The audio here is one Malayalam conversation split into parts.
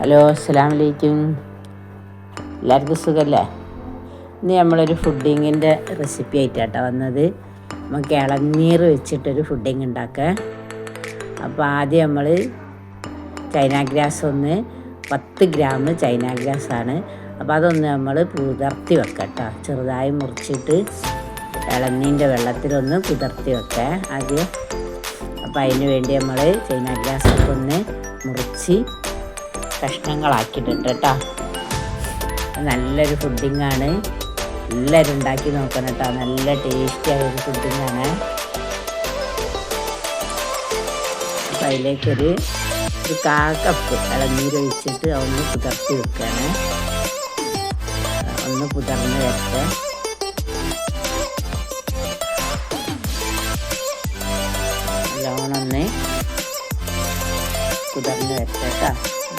ഹലോ അസ്സാം വലൈക്കും എല്ലാവർക്കും സുഖമല്ലേ ഇന്ന് നമ്മളൊരു ഫുഡിങ്ങിന്റെ റെസിപ്പി ആയിട്ടാട്ടോ വന്നത്. നമുക്ക് ഇളനീർ വെച്ചിട്ടൊരു ഫുഡിങ് ഉണ്ടാക്കുക അപ്പോൾ ആദ്യം നമ്മൾ ചൈന ഗ്രാസ് ഒന്ന് പത്ത് ഗ്രാം ചൈന ഗ്രാസ് ആണ്. അപ്പോൾ അതൊന്ന് നമ്മൾ കുതിർത്തി വെക്കാം കേട്ടോ. ചെറുതായി മുറിച്ചിട്ട് ഇളനീന്റെ വെള്ളത്തിലൊന്ന് കുതിർത്തി വെക്കാം. ആദ്യം അപ്പോൾ അതിന് വേണ്ടി നമ്മൾ ചൈന ഗ്രാസൊക്കെ ഒന്ന് മുറിച്ച് കഷ്ണങ്ങളാക്കിയിട്ടുണ്ട് കേട്ടോ. നല്ലൊരു ഫുഡിങ്ങാണ്. എല്ലാവരും ഉണ്ടാക്കി നോക്കണം കേട്ടോ. നല്ല ടേസ്റ്റി ആയൊരു ഫുഡിങ്ങാണ്. അപ്പം അതിലേക്കൊരു ഒരു കാ കപ്പ് ഇളനീര് ഒഴിച്ചിട്ട് ഒന്ന് പുതർത്തി വെക്കുകയാണ് ഒന്ന് പുതർന്ന് വരട്ടെ. വരട്ടെ കേട്ടോ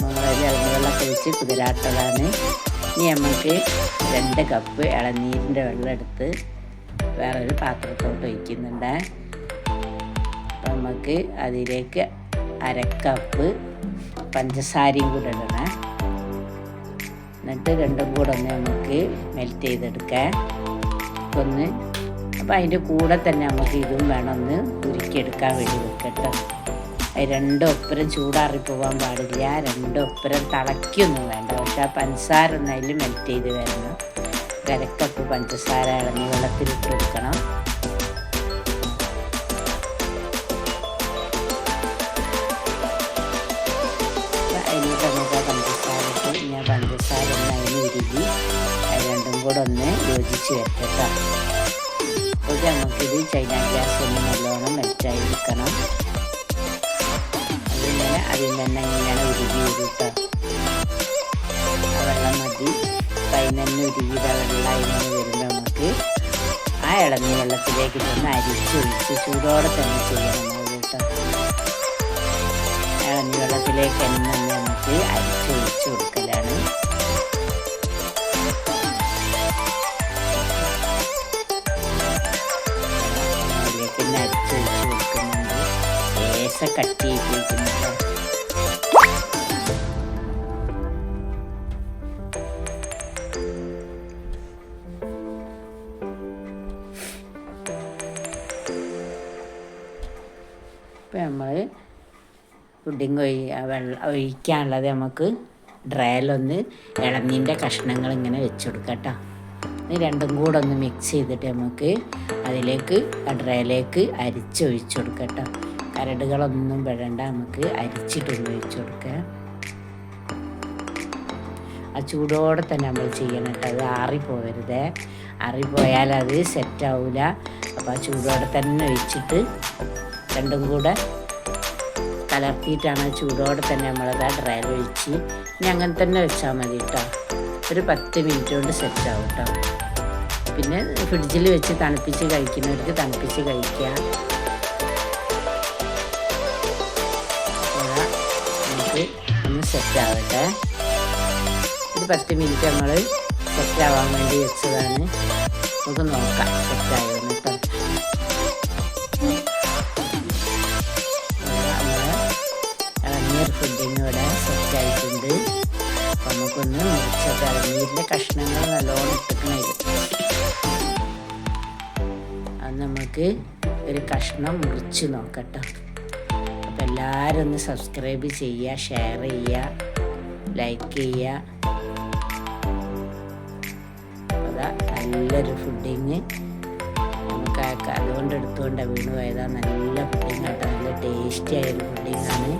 നമ്മളതിൽ ഇളനീവെള്ളമൊക്കെ ഒഴിച്ച് കുതിരാട്ടതാണ് ഇനി നമുക്ക് രണ്ട് കപ്പ് ഇളനീരിന്റെ വെള്ളം എടുത്ത് വേറൊരു പാത്രത്തോട്ട് ഒഴിക്കുന്നുണ്ട്. അപ്പം നമുക്ക് അതിലേക്ക് അരക്കപ്പ് പഞ്ചസാരയും കൂടെ ഇടണം. എന്നിട്ട് രണ്ടും കൂടെ ഒന്ന് നമുക്ക് മെൽറ്റ് ചെയ്തെടുക്കാം. ഒന്ന് അപ്പം അതിന്റെ കൂടെ തന്നെ നമുക്ക് ഇതും വേണം ഒന്ന് ഉരുക്കിയെടുക്കാൻ വേണ്ടി വെക്കട്ടോ. അത് രണ്ടും ഒപ്പരം ചൂടാറിപ്പോവാൻ പാടില്ല രണ്ടും ഒപ്പരം തിളയ്ക്കൊന്നും വേണ്ട. പക്ഷെ ആ പഞ്ചസാര ഒന്ന് അതിൽ മെൽറ്റ് ചെയ്ത് വരണം. കരക്കപ്പ് പഞ്ചസാര ഇളഞ്ഞ് വെള്ളത്തിലിട്ട് കൊടുക്കണം. ഒന്ന് യോജിച്ച് വരട്ടെ അപ്പോൾ നമുക്കിത് ചൈന ഗ്യാസ് ഒന്ന് നല്ലോണം മെൽറ്റായി എടുക്കണം. അതിങ്ങനെ അതിൽ തന്നെ ഇങ്ങനെ ഉരുകി വരും കേട്ടോ ആ വെള്ളം മതി. കൈ തന്നെ ഉരുകിയത് ആ വെള്ളം ഇങ്ങനെ വരുമ്പോൾ നമുക്ക് ആ ഇളഞ്ഞ വെള്ളത്തിലേക്ക് തന്നെ അരിച്ചൊഴിച്ച് ചൂടോടെ തന്നെ ചെയ്യണം. കേട്ടോ ഇളഞ്ഞ വെള്ളത്തിലേക്ക് തന്നെ നമുക്ക് അരിച്ചൊഴിച്ച് കൊടുക്കലാണ്. അതിലേക്ക് ലേശ കട്ട് ചെയ്തിരിക്കുന്നത് പുഡിങ് ഒഴി വെള്ളം ഒഴിക്കാനുള്ളത് നമുക്ക് ഡ്രയലൊന്ന് ഇളനീന്റെ കഷ്ണങ്ങൾ ഇങ്ങനെ വെച്ച് കൊടുക്കാം കേട്ടോ ഇത് രണ്ടും കൂടെ ഒന്ന് മിക്സ് ചെയ്തിട്ട് നമുക്ക് അതിലേക്ക് ആ ഡ്രയലേക്ക് അരിച്ചൊഴിച്ചു ഒഴിച്ച് കൊടുക്കാം കേട്ടോ കരടുകളൊന്നും വിടണ്ട. നമുക്ക് അരിച്ചിട്ട് ഒഴിച്ച് കൊടുക്കുക ആ ചൂടോടെ തന്നെ നമ്മൾ ചെയ്യണം കേട്ടോ. അത് ആറിപ്പോവരുതേ. ആറിപ്പോയാൽ അത് സെറ്റാവില്ല അപ്പോൾ ആ ചൂടോടെ തന്നെ ഒഴിച്ചിട്ട് രണ്ടും കൂടെ കലർത്തിയിട്ടാണ് ചൂടോടെ തന്നെ നമ്മളത് ആ ഡ്രയർ ഒഴിച്ച് ഇനി അങ്ങനെ തന്നെ വെച്ചാൽ മതി കേട്ടോ. ഒരു പത്ത് മിനിറ്റ് കൊണ്ട് സെറ്റാവും കേട്ടോ. പിന്നെ ഫ്രിഡ്ജിൽ വെച്ച് തണുപ്പിച്ച് കഴിക്കുന്നവർക്ക് തണുപ്പിച്ച് കഴിക്കുക നമുക്ക് സെറ്റ് ആവട്ടെ. ഒരു പത്ത് മിനിറ്റ് നമ്മൾ സെറ്റ് ആവാൻ വേണ്ടി വെച്ചതാണ്. നമുക്ക് നോക്കാം സെറ്റ് കേട്ടോ ഇളനീർ ഫുഡിങ് ഇവിടെ സെറ്റായിട്ടുണ്ട് അപ്പം നമുക്കൊന്ന് മുറിച്ചൊക്കെ ഇളനീരിന്റെ കഷ്ണങ്ങൾ നല്ലോണം ഇട്ടിക്കണത് അത് നമുക്ക് ഒരു കഷ്ണം മുറിച്ച് നോക്കട്ടോ അപ്പം എല്ലാവരും ഒന്ന് സബ്സ്ക്രൈബ് ചെയ്യുക ഷെയർ ചെയ്യുക ലൈക്ക് ചെയ്യുക അതാ നല്ലൊരു ഫുഡിങ് നമുക്ക് അതുകൊണ്ട് എടുത്തുകൊണ്ട് വീണ് പോയതാ. നല്ല ഫുഡിങ് കേട്ടോ നല്ല ടേസ്റ്റി ആയൊരു ഫുഡിങ്ങാണ്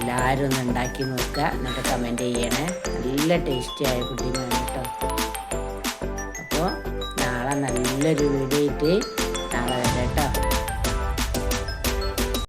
എല്ലാവരും ഒന്ന് ഉണ്ടാക്കി നോക്കുക. എന്നിട്ട് കമന്റ് ചെയ്യണേ. നല്ല ടേസ്റ്റി ആയ ഫുഡിങ്ങാണ് കേട്ടോ. അപ്പോൾ നാളെ നല്ലൊരു വീഡിയോ ആയിട്ട് നാളെ വരാം.